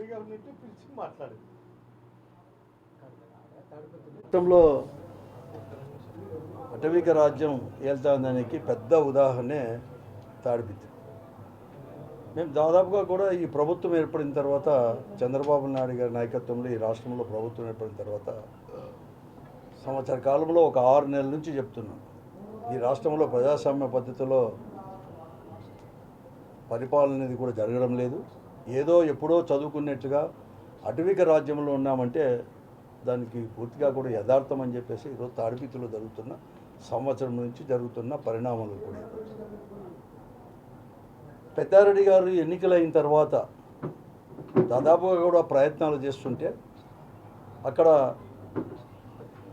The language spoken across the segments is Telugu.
ఎంపీ గారి పిలిచి మాట్లాడింది అటవిక రాజ్యం ఏల్తాందానికి పెద్ద ఉదాహరణే తాడిపిత్తి. మేము దాదాపుగా కూడా ఈ ప్రభుత్వం ఏర్పడిన తర్వాత చంద్రబాబు నాయుడు గారి నాయకత్వంలో ఈ రాష్ట్రంలో ప్రభుత్వం ఏర్పడిన తర్వాత సంవత్సర కాలంలో ఒక ఆరు నెలల నుంచి చెప్తున్నాం. ఈ రాష్ట్రంలో ప్రజాస్వామ్య పద్ధతిలో పరిపాలన అనేది కూడా జరగడం లేదు. ఏదో ఎప్పుడో చదువుకున్నట్టుగా అటవిక రాజ్యంలో ఉన్నామంటే దానికి పూర్తిగా కూడా యథార్థం అని చెప్పేసి ఈరోజు తాడిపితులు జరుగుతున్న సంవత్సరం నుంచి జరుగుతున్న పరిణామాలు కూడా. పెద్దారెడ్డి గారు ఎన్నికలైన తర్వాత దాదాపుగా కూడా ప్రయత్నాలు చేస్తుంటే అక్కడ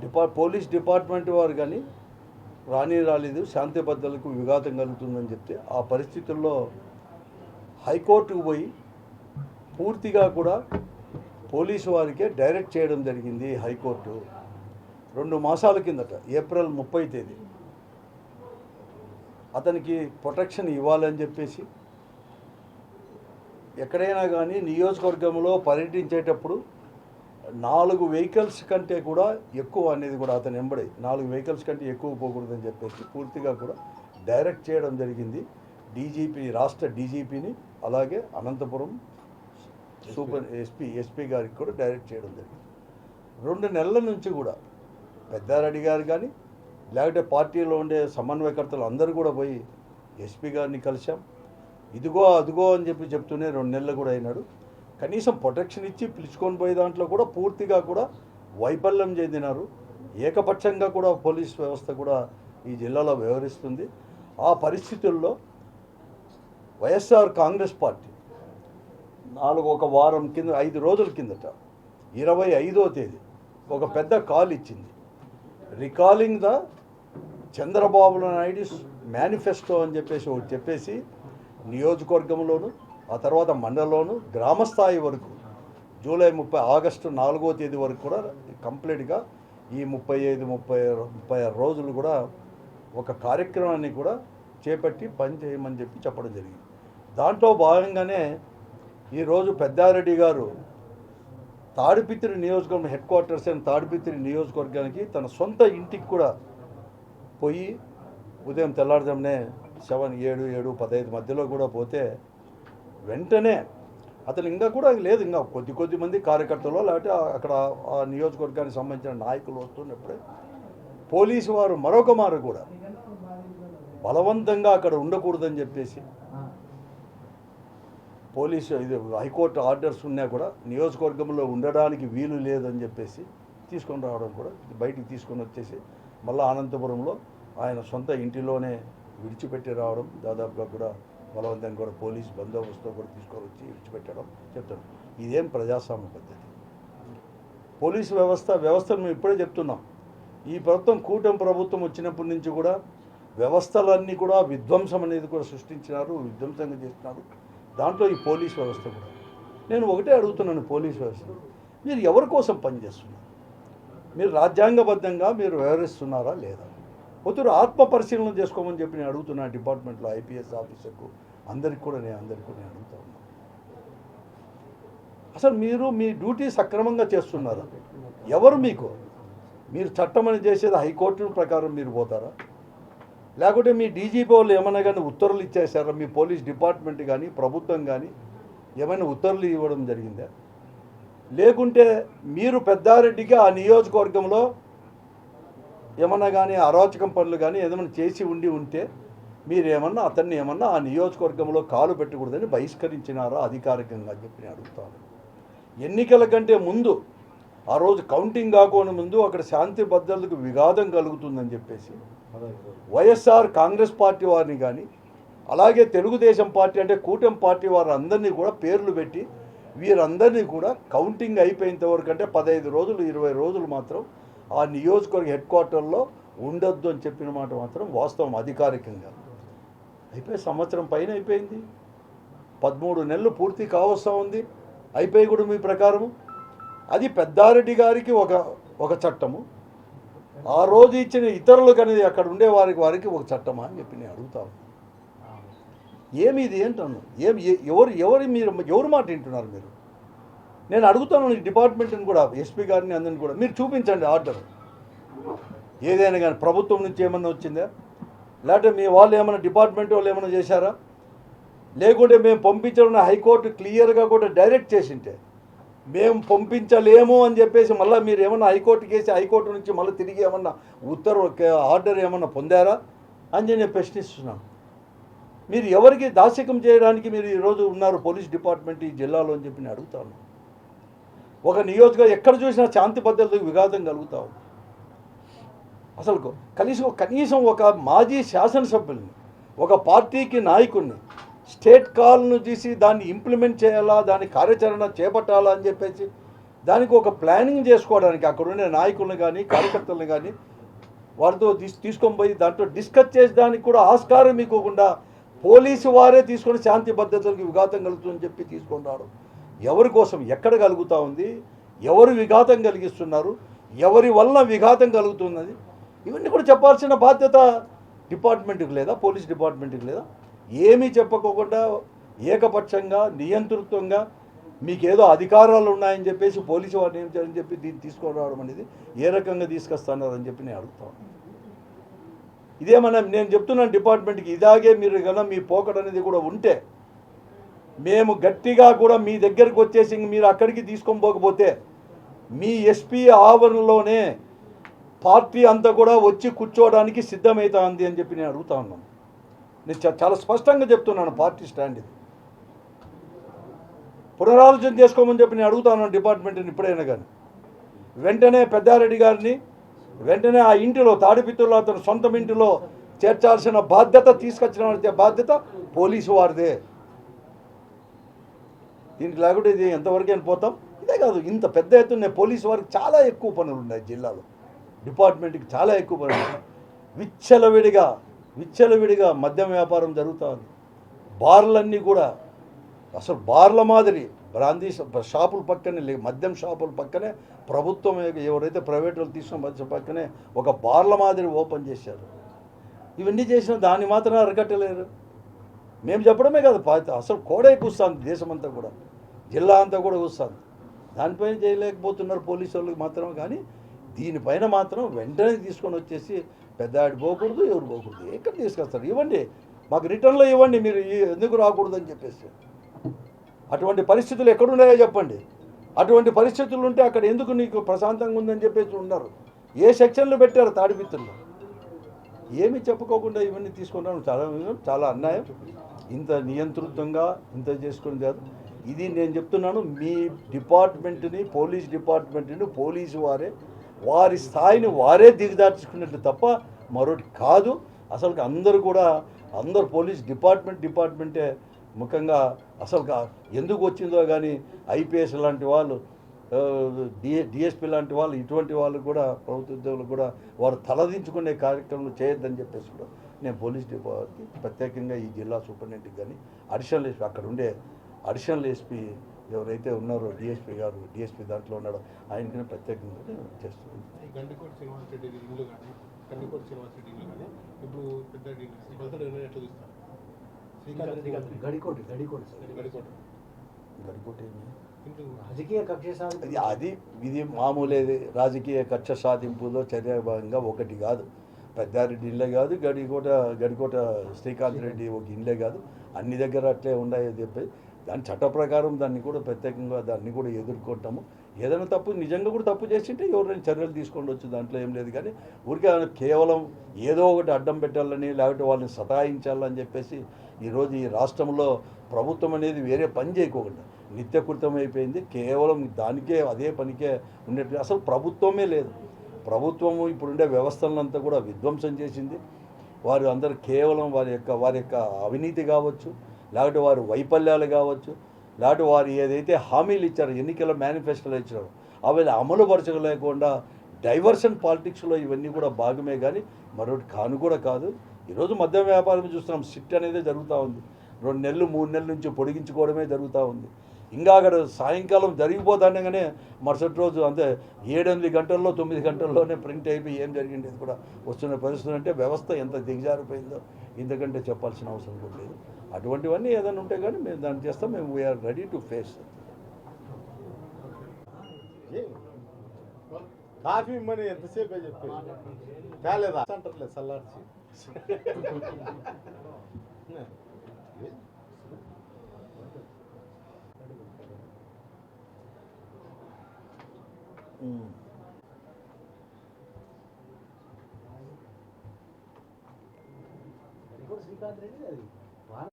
డిపా పోలీస్ డిపార్ట్మెంట్ వారు కానీ రాని రాలేదు శాంతి భద్రతలకు విఘాతం కలుగుతుందని చెప్తే ఆ పరిస్థితుల్లో హైకోర్టుకు పోయి పూర్తిగా కూడా పోలీసు వారికే డైరెక్ట్ చేయడం జరిగింది హైకోర్టు. రెండు మాసాల కిందట ఏప్రిల్ ముప్పై తేదీ. అతనికి ప్రొటెక్షన్ ఇవ్వాలని చెప్పేసి ఎక్కడైనా కానీ నియోజకవర్గంలో పర్యటించేటప్పుడు నాలుగు వెహికల్స్ కంటే కూడా ఎక్కువ అనేది కూడా అతను ఎంబడే నాలుగు వెహికల్స్ కంటే ఎక్కువ పోకూడదని చెప్పేసి పూర్తిగా కూడా డైరెక్ట్ చేయడం జరిగింది. డీజీపీ రాష్ట్ర డీజీపీని అలాగే అనంతపురం సూపర్ ఎస్పీ ఎస్పీ గారికి కూడా డైరెక్ట్ చేయడం జరిగింది. రెండు నెలల నుంచి కూడా పెద్దారెడ్డి గారు కానీ లేకపోతే పార్టీలో ఉండే సమన్వయకర్తలు అందరూ కూడా పోయి ఎస్పీ గారిని కలిశాం. ఇదిగో అదిగో అని చెప్పి చెప్తూనే రెండు నెలలు కూడా అయినాడు. కనీసం ప్రొటెక్షన్ ఇచ్చి పిలుచుకొని పోయే దాంట్లో కూడా పూర్తిగా కూడా వైఫల్యం చెందినారు. ఏకపక్షంగా కూడా పోలీస్ వ్యవస్థ కూడా ఈ జిల్లాలో వ్యవహరిస్తుంది. ఆ పరిస్థితుల్లో వైఎస్ఆర్ కాంగ్రెస్ పార్టీ నాలుగు ఒక వారం కింద ఐదు రోజుల కిందట ఇరవై ఐదో తేదీ ఒక పెద్ద కాల్ ఇచ్చింది. Recalling the Chandrababu Naidu manifesto అని చెప్పేసి ఒకటి చెప్పేసి నియోజకవర్గంలోను ఆ తర్వాత మండలంలోను గ్రామస్థాయి వరకు జూలై ముప్పై ఆగస్టు నాలుగో తేదీ వరకు కూడా కంప్లీట్గా ఈ ముప్పై ఐదు ముప్పై ముప్పై ఆరు రోజులు కూడా ఒక కార్యక్రమాన్ని కూడా చేపట్టి పని చేయమని చెప్పి చెప్పడం జరిగింది. దాంట్లో భాగంగానే ఈరోజు పెద్దారెడ్డి గారు తాడిపిత్రి నియోజకవర్గం హెడ్ క్వార్టర్స్ అయిన తాడిపిత్రి నియోజకవర్గానికి తన సొంత ఇంటికి కూడా పోయి ఉదయం తెల్లారుజామునే సెవెన్ ఏడు ఏడు పదహైదు మధ్యలో కూడా పోతే వెంటనే అతను ఇంకా కూడా లేదు ఇంకా కొద్ది కొద్ది మంది కార్యకర్తలు లేకపోతే అక్కడ ఆ నియోజకవర్గానికి సంబంధించిన నాయకులు వస్తున్నప్పుడే పోలీసు వారు మరొక మారు కూడా బలవంతంగా అక్కడ ఉండకూడదని చెప్పేసి పోలీసు ఇది హైకోర్టు ఆర్డర్స్ ఉన్నా కూడా నియోజకవర్గంలో ఉండడానికి వీలు లేదని చెప్పేసి తీసుకొని రావడం కూడా బయటికి తీసుకొని వచ్చేసి మళ్ళీ అనంతపురంలో ఆయన సొంత ఇంటిలోనే విడిచిపెట్టి రావడం దాదాపుగా కూడా బలవంతంగా కూడా పోలీస్ బందోబస్తుతో కూడా తీసుకొని వచ్చి విడిచిపెట్టడం చెప్తాను ఇదేం ప్రజాస్వామ్య పద్ధతి. పోలీసు వ్యవస్థ వ్యవస్థను మేము ఇప్పుడే చెప్తున్నాం. ఈ ప్రభుత్వం కూటమి ప్రభుత్వం వచ్చినప్పటి నుంచి కూడా వ్యవస్థలన్నీ కూడా విధ్వంసం అనేది కూడా సృష్టించినారు విధ్వంసంగా చేస్తున్నారు. దాంట్లో ఈ పోలీస్ వ్యవస్థ కూడా. నేను ఒకటే అడుగుతున్నాను పోలీస్ వ్యవస్థ. మీరు ఎవరి కోసం పనిచేస్తున్నారు? మీరు రాజ్యాంగబద్ధంగా మీరు వ్యవహరిస్తున్నారా లేదా? పొద్దురు ఆత్మ పరిశీలన చేసుకోమని చెప్పి నేను అడుగుతున్నా డిపార్ట్మెంట్లో ఐపీఎస్ ఆఫీసర్కు. అందరికి కూడా నేను అందరికి కూడా నేను అడుగుతా ఉన్నాను అసలు మీరు మీ డ్యూటీ సక్రమంగా చేస్తున్నారా? ఎవరు మీకు? మీరు చట్టం అని చేసేది హైకోర్టు ప్రకారం మీరు పోతారా? లేకుంటే మీ డీజీపీ వాళ్ళు ఏమైనా కానీ ఉత్తర్వులు ఇచ్చేసారా మీ పోలీస్ డిపార్ట్మెంట్ కానీ ప్రభుత్వం కానీ ఏమైనా ఉత్తర్వులు ఇవ్వడం జరిగిందా? లేకుంటే మీరు పెద్దారెడ్డికి ఆ నియోజకవర్గంలో ఏమన్నా కానీ అరాచకం పనులు కానీ ఏదైనా చేసి ఉండి ఉంటే మీరు ఏమన్నా అతన్ని ఏమన్నా ఆ నియోజకవర్గంలో కాలు పెట్టకూడదని బహిష్కరించినారా అధికారికంగా చెప్పి నేను అడుగుతాను ఎన్నికల కంటే ముందు ఆ రోజు కౌంటింగ్ కాకుండా ముందు అక్కడ శాంతి భద్రతలకు విఘాతం కలుగుతుందని చెప్పేసి వైఎస్ఆర్ కాంగ్రెస్ పార్టీ వారిని కానీ అలాగే తెలుగుదేశం పార్టీ అంటే కూటమి పార్టీ వారు అందరినీ కూడా పేర్లు పెట్టి వీరందరినీ కూడా కౌంటింగ్ అయిపోయేంత వరకు అంటే పదహైదు రోజులు ఇరవై రోజులు మాత్రం ఆ నియోజకవర్గ హెడ్ క్వార్టర్లో ఉండొద్దు అని చెప్పిన మాట మాత్రం వాస్తవం అధికారికంగా. అయిపోయి సంవత్సరం పైన అయిపోయింది. పదమూడు నెలలు పూర్తి కావస్తూ ఉంది. అయిపోయి కూడా మీ ప్రకారము. అది పెద్దారెడ్డి గారికి ఒక ఒక చట్టము. ఆ రోజు ఇచ్చిన ఇతరులకు అనేది అక్కడ ఉండే వారికి వారికి ఒక చట్టమా అని చెప్పి నేను అడుగుతాను ఏమి ఇది ఏంటన్ను ఏమి ఎవరు ఎవరు మీరు ఎవరు మాట వింటున్నారు మీరు? నేను అడుగుతాను డిపార్ట్మెంట్ని కూడా ఎస్పీ గారిని అందరిని కూడా. మీరు చూపించండి ఆర్డర్. ఏదైనా కానీ ప్రభుత్వం నుంచి ఏమన్నా వచ్చిందా? లేకపోతే మీ వాళ్ళు ఏమైనా డిపార్ట్మెంట్ వాళ్ళు ఏమైనా చేశారా? లేకుంటే మేము పంపించడం హైకోర్టు క్లియర్గా కూడా డైరెక్ట్ చేసింటే మేము పంపించలేము అని చెప్పేసి మళ్ళీ మీరు ఏమన్నా హైకోర్టుకి వేసి హైకోర్టు నుంచి మళ్ళీ తిరిగి ఏమన్నా ఉత్తర్వు ఆర్డర్ ఏమన్నా పొందారా అని నేను ప్రశ్నిస్తున్నాను మీరు ఎవరికి దాస్యకం చేయడానికి మీరు ఈరోజు ఉన్నారు పోలీస్ డిపార్ట్మెంట్ ఈ జిల్లాలో అని చెప్పి నేను అడుగుతాను ఒక నియోజకవర్గం ఎక్కడ చూసినా శాంతి భద్రతకు విఘాతం కలుగుతావు అసలు కనీసం కనీసం ఒక మాజీ శాసనసభ్యుల్ని ఒక పార్టీకి నాయకుడిని స్టేట్ కాల్ను తీసి దాన్ని ఇంప్లిమెంట్ చేయాలా దాని కార్యాచరణ చేపట్టాలా అని చెప్పేసి దానికి ఒక ప్లానింగ్ చేసుకోవడానికి అక్కడ ఉండే నాయకులను కానీ కార్యకర్తలను కానీ వారితో తీసు తీసుకొని పోయి దాంట్లో డిస్కస్ చేసేదానికి కూడా ఆస్కారం మీకోకుండా పోలీసు వారే తీసుకొని శాంతి భద్రతలకు విఘాతం కలుగుతుందని చెప్పి తీసుకొని రావడం. ఎవరి కోసం ఎక్కడ కలుగుతూ ఉంది ఎవరు విఘాతం కలిగిస్తున్నారు ఎవరి వల్ల విఘాతం కలుగుతున్నది ఇవన్నీ కూడా చెప్పాల్సిన బాధ్యత డిపార్ట్మెంట్కి లేదా పోలీస్ డిపార్ట్మెంట్కి లేదా ఏమీ చెప్పకోకుండా ఏకపక్షంగా నియంతృత్వంగా మీకేదో అధికారాలు ఉన్నాయని చెప్పేసి పోలీసు వారిని ఏం చేయాలని చెప్పి దీన్ని తీసుకొని రావడం అనేది ఏ రకంగా తీసుకొస్తున్నారని చెప్పి నేను అడుగుతాను ఇదేమన్నా నేను చెప్తున్నాను డిపార్ట్మెంట్కి ఇలాగే మీరు కన్నా మీ పోకడ అనేది కూడా ఉంటే మేము గట్టిగా కూడా మీ దగ్గరకు వచ్చేసి మీరు అక్కడికి తీసుకొని పోకపోతే మీ ఎస్పీ ఆవరణలోనే పార్టీ అంతా కూడా వచ్చి కూర్చోవడానికి సిద్ధమవుతుంది అని చెప్పి నేను అడుగుతా ఉన్నాను. నేను చాలా స్పష్టంగా చెప్తున్నాను పార్టీ స్టాండ్ ఇది పునరాలోచన చేసుకోమని చెప్పి నేను అడుగుతాను డిపార్ట్మెంట్ని ఇప్పుడైనా కానీ. వెంటనే పెద్దారెడ్డి గారిని వెంటనే ఆ ఇంటిలో తాడిపిత్తుల్లో అతను సొంత ఇంటిలో చేర్చాల్సిన బాధ్యత తీసుకొచ్చిన బాధ్యత పోలీసు వారిదే. దీనికి లేకుంటే ఇది ఎంతవరకు అని పోతాం. ఇదే కాదు ఇంత పెద్ద ఎత్తున పోలీసు వారికి చాలా ఎక్కువ పనులు ఉన్నాయి జిల్లాలో. డిపార్ట్మెంట్కి చాలా ఎక్కువ పనులు ఉన్నాయి. విచ్చలవిడిగా విచ్చలవిడిగా మద్యం వ్యాపారం జరుగుతూ ఉంది బార్లన్నీ కూడా అసలు బార్ల మాదిరి బ్రాందీ షాపుల పక్కనే లే- మద్యం షాపుల పక్కనే ప్రభుత్వం ఎవరైతే ప్రైవేట్ వాళ్ళు తీసుకున్న మద్యం పక్కనే ఒక బార్ల మాదిరి ఓపెన్ చేశారు. ఇవన్నీ చేసిన దాన్ని మాత్రం అరగట్టలేరు మేము చెప్పడమే కాదు పా- అసలు కోడే కూస్తుంది దేశమంతా కూడా. జిల్లా అంతా కూడా కూస్తుంది. దానిపైన చేయలేకపోతున్నారు పోలీసు వాళ్ళకి మాత్రం కానీ దీనిపైన మాత్రం వెంటనే తీసుకొని వచ్చేసి పెద్దాడు పోకూడదు ఎవరు పోకూడదు ఎక్కడ తీసుకొస్తారు? ఇవ్వండి మాకు రిటర్న్లో ఇవ్వండి మీరు ఎందుకు రాకూడదు అని చెప్పేసి. అటువంటి పరిస్థితులు ఎక్కడున్నాయో చెప్పండి. అటువంటి పరిస్థితులు ఉంటే అక్కడ ఎందుకు నీకు ప్రశాంతంగా ఉందని చెప్పేసి ఉన్నారు? ఏ సెక్షన్లు పెట్టారు తాడిపిత్తుల్లో ఏమి చెప్పుకోకుండా ఇవన్నీ తీసుకుంటాను. చాలా చాలా అన్యాయం. ఇంత నియంతృత్వంగా ఇంత చేసుకుని కాదు ఇది నేను చెప్తున్నాను మీ డిపార్ట్మెంట్ని పోలీస్ డిపార్ట్మెంట్ని పోలీసు వారే వారి స్థాయిని వారే దిగదార్చుకున్నట్లు తప్ప మరొకటి కాదు. అసలు అందరూ కూడా అందరు పోలీస్ డిపార్ట్మెంట్ డిపార్ట్మెంటే ముఖ్యంగా అసలు ఎందుకు వచ్చిందో కానీ ఐపీఎస్ లాంటి వాళ్ళు డిఏ డిఎస్పీ లాంటి వాళ్ళు ఇటువంటి వాళ్ళు కూడా ప్రభుత్వ ఉద్యోగులు కూడా వారు తలదించుకునే కార్యక్రమం చేయొద్దని చెప్పేసి కూడా నేను పోలీస్ డిపార్ట్మెంట్ ప్రత్యేకంగా ఈ జిల్లా సూపరింటెండెంట్కి కానీ అడిషనల్ ఎస్పీ అక్కడ ఉండే అడిషనల్ ఎస్పీ ఎవరైతే ఉన్నారో డిఎస్పీ గారు డిఎస్పీ దాంట్లో ఉన్నాడో ఆయనకి ప్రత్యేకంగా నేను చేస్తున్నాను ఈ గండికోట శ్రీనివాస్ రెడ్డి ఇల్లు కానీ గండికోట శ్రీనివాస్ రెడ్డి ఇల్లు కానీ ఇప్పుడు పెద్ద భద్రుడు ఎట్లా చూస్తారు? శ్రీకాంత్ రెడ్డి గారు. గడికోటి గడికోటి సార్. గడికోట. గడికోట. ఏమి? ఇంట్లో రాజకీయ కక్ష సాధింపు. అది అది ఇది మామూలేది. రాజకీయ కక్ష సాధింపులో చర్య భాగంగా ఒకటి కాదు. పెద్దారెడ్డి ఇల్లే కాదు గడికోట గడికోట శ్రీకాంత్. రెడ్డి ఒక ఇల్లే కాదు. అన్ని దగ్గర అట్లే ఉన్నాయని చెప్పి దాని చట్ట ప్రకారం దాన్ని కూడా ప్రత్యేకంగా దాన్ని కూడా ఎదుర్కొంటాము. ఏదైనా తప్పు నిజంగా కూడా తప్పు చేసింటే ఎవరైనా చర్యలు తీసుకొని వచ్చు దాంట్లో ఏం లేదు. కానీ ఊరికే కేవలం ఏదో ఒకటి అడ్డం పెట్టాలని లేకపోతే వాళ్ళని సతాయించాలని చెప్పేసి ఈరోజు ఈ రాష్ట్రంలో ప్రభుత్వం అనేది వేరే పని చేయకోకుండా నిత్యకృతం అయిపోయింది. కేవలం దానికే అదే పనికే ఉండేట్టు అసలు ప్రభుత్వమే లేదు. ప్రభుత్వము ఇప్పుడుండే వ్యవస్థలంతా కూడా విధ్వంసం చేసింది. వారు అందరు కేవలం వారి యొక్క వారి యొక్క అవినీతి కావచ్చు లేకపోతే వారు వైఫల్యాలు కావచ్చు లేకపోతే వారు ఏదైతే హామీలు ఇచ్చారో ఎన్నికల మేనిఫెస్టోలో ఇచ్చారో అవి అమలుపరచలేకుండా డైవర్షన్ పాలిటిక్స్లో ఇవన్నీ కూడా భాగమే కానీ మరొకటి కాను కూడా కాదు. ఈరోజు మద్యం వ్యాపారం చూస్తున్నాం సిట్ అనేది జరుగుతూ ఉంది. రెండు నెలలు మూడు నెలల నుంచి పొడిగించుకోవడమే జరుగుతూ ఉంది. ఇంకా అక్కడ సాయంకాలం జరిగిపోతుండగానే మరుసటి రోజు అంతే ఏడెనిమిది గంటల్లో తొమ్మిది గంటల్లోనే ప్రింట్ అయిపోయి ఏం జరిగింది కూడా వస్తున్న పరిస్థితులు అంటే వ్యవస్థ ఎంత దిగజారిపోయిందో ఇంతకంటే చెప్పాల్సిన అవసరం కూడా లేదు. అటువంటివన్నీ ఏదైనా ఉంటే కానీ మేము దాన్ని చేస్తాం మేము we're ready to face? Coffee ఇమ్మని ఎంతసేపే అంటారులే ఏ? ఉమ్. అది కూడా శ్రీకాంత్ రెడ్డి అది